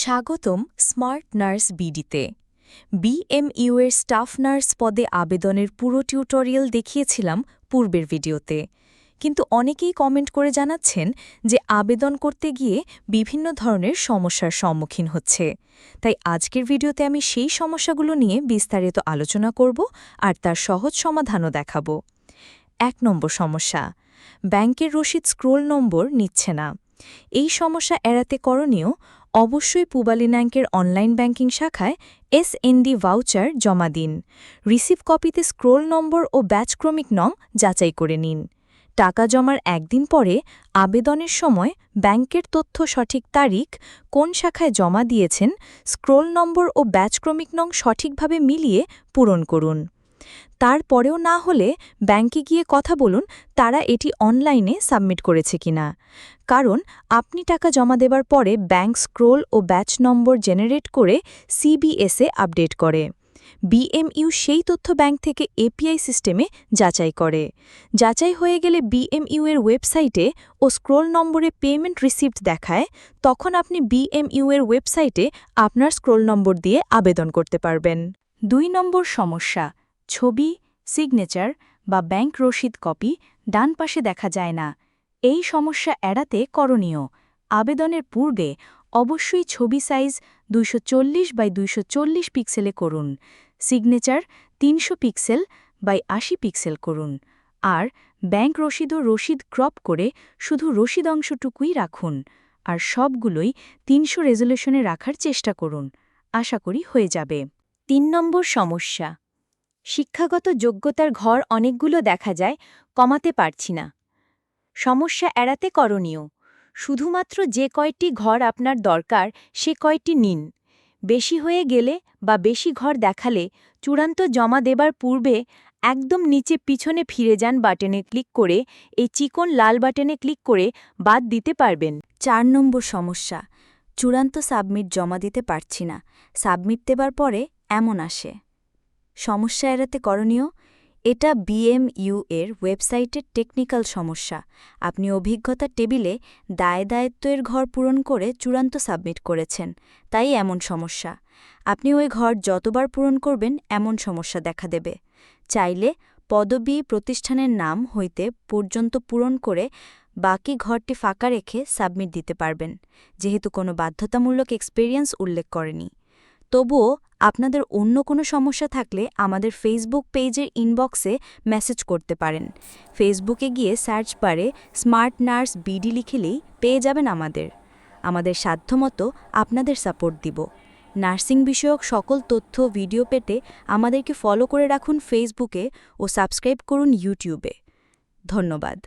স্বাগতম smart nurse বিডিতে। BMU এর স্টাফ নার্স পদে আবেদনের পুরো টিউটোরিয়াল দেখিয়েছিলাম পূর্বের ভিডিওতে। কিন্তু অনেকেই কমেন্ট করে জানাচ্ছেন যে আবেদন করতে গিয়ে বিভিন্ন ধরনের সমস্যার সম্মুখীন হচ্ছে। তাই আজকের ভিডিওতে আমি সেই সমস্যাগুলো নিয়ে বিস্তারিত আলোচনা করব আর তার সহজ সমাধানও দেখাব। এক নম্বর সমস্যা, ব্যাংকের রসিদ স্ক্রোল নম্বর নিচ্ছে না। এই সমস্যা এড়াতে করণীয় অবশ্যই পুবালি ব্যাংকের অনলাইন ব্যাংকিং শাখায় এসএনডি ভাউচার জমা দিন। রিসিভ কপিতে স্ক্রোল নম্বর ও ব্যাচক্রমিক নং যাচাই করে নিন। টাকা জমার একদিন পরে আবেদনের সময় ব্যাংকের তথ্য সঠিক তারিখ, কোন শাখায় জমা দিয়েছেন, স্ক্রোল নম্বর ও ব্যাচক্রমিক নং সঠিকভাবে মিলিয়ে পূরণ করুন। তারপরেও না হলে ব্যাংকে গিয়ে কথা বলুন তারা এটি অনলাইনে সাবমিট করেছে কিনা। কারণ আপনি টাকা জমা দেবার পরে ব্যাংক স্ক্রোল ও ব্যাচ নম্বর জেনারেট করে সিবিএসএ আপডেট করে। বিএমইউ সেই তথ্য ব্যাংক থেকে এপিআই সিস্টেমে যাচাই করে। যাচাই হয়ে গেলে বিএমইউ এর ওয়েবসাইটে ও স্ক্রোল নম্বরে পেমেন্ট রিসিপ্ট দেখায়, তখন আপনি বিএমইউ এর ওয়েবসাইটে আপনার স্ক্রোল নম্বর দিয়ে আবেদন করতে পারবেন। দুই নম্বর সমস্যা ছবি সিগনেচার বা ব্যাংক রসিদ কপি ডান পাশে দেখা যায় না। এই সমস্যা এড়াতে করণীয়। আবেদনের পূর্বে অবশ্যই ছবি সাইজ দুইশ চল্লিশ বাই দুইশ চল্লিশ পিক্সেলে করুন। সিগনেচার তিনশো পিক্সেল বাই আশি পিক্সেল করুন। আর ব্যাংক রসিদ ও রসিদ ক্রপ করে শুধু রসিদ অংশটুকুই রাখুন। আর সবগুলোই তিনশো রেজলিউশনে রাখার চেষ্টা করুন। আশা করি হয়ে যাবে। তিন নম্বর সমস্যা। শিক্ষাগত যোগ্যতার ঘর অনেকগুলো দেখা যায়, কমাতে পারছি না। সমস্যা এড়াতে করণীয়। শুধুমাত্র যে কয়টি ঘর আপনার দরকার, সে কয়টি নিন। বেশি হয়ে গেলে বা বেশি ঘর দেখালে চূড়ান্ত জমা দেবার পূর্বে একদম নিচে পিছনে ফিরে যান বাটনে ক্লিক করে, এই চিকন লাল বাটনে ক্লিক করে বাদ দিতে পারবেন। চার নম্বর সমস্যা, চূড়ান্ত সাবমিট জমা দিতে পারছি না। সাবমিট দেবার পরে এমন আসে। সমস্যা এড়াতে করণীয়। এটা বিএমইউ এর ওয়েবসাইটের টেকনিক্যাল সমস্যা। আপনি অভিজ্ঞতা টেবিলে দায় দায়িত্বের ঘর পূরণ করে চূড়ান্ত সাবমিট করেছেন, তাই এমন সমস্যা। আপনি ওই ঘর যতবার পূরণ করবেন, এমন সমস্যা দেখা দেবে। চাইলে পদবি প্রতিষ্ঠানের নাম হইতে পর্যন্ত পূরণ করে বাকি ঘরটি ফাঁকা রেখে সাবমিট দিতে পারবেন, যেহেতু কোনো বাধ্যতামূলক এক্সপেরিয়েন্স উল্লেখ করেনি। তবুও আপনাদের অন্য কোনো সমস্যা থাকলে আমাদের ফেসবুক পেজের ইনবক্সে মেসেজ করতে পারেন। ফেসবুকে গিয়ে সার্চ বারে স্মার্ট নার্স বিডি লিখেলেই পেয়ে যাবেন আমাদের। আমাদের সাধ্যমতো আপনাদের সাপোর্ট দিব। নার্সিং বিষয়ক সকল তথ্য ভিডিও পেতে আমাদেরকে ফলো করে রাখুন ফেসবুকে ও সাবস্ক্রাইব করুন ইউটিউবে ধন্যবাদ।